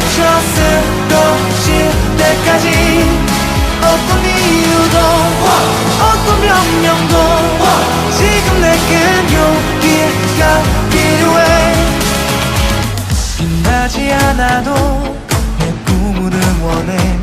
지쳐 쓰러질 때까지. 어떤 이유도 어떤 변명도 지금 내겐 용기가 필요해. 빛나지 않아도 내 꿈을 응원해.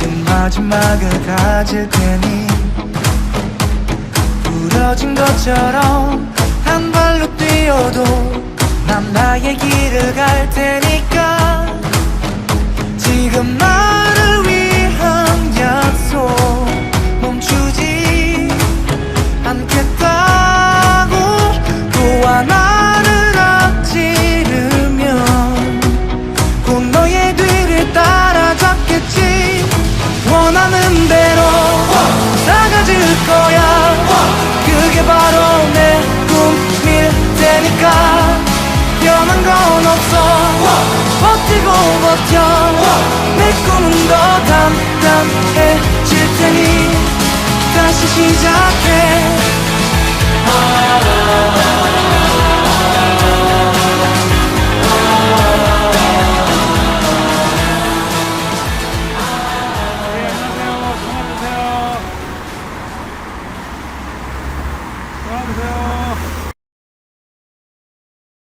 그 마지막을 가질 테니. 부러진 것처럼 한 발로 뛰어도 거야. 그게 바로 내 꿈일 테니까. 변한 건 없어. 버티고 버텨. 내 꿈은 더 단단해질 테니. 다시 시작해 안녕하세요.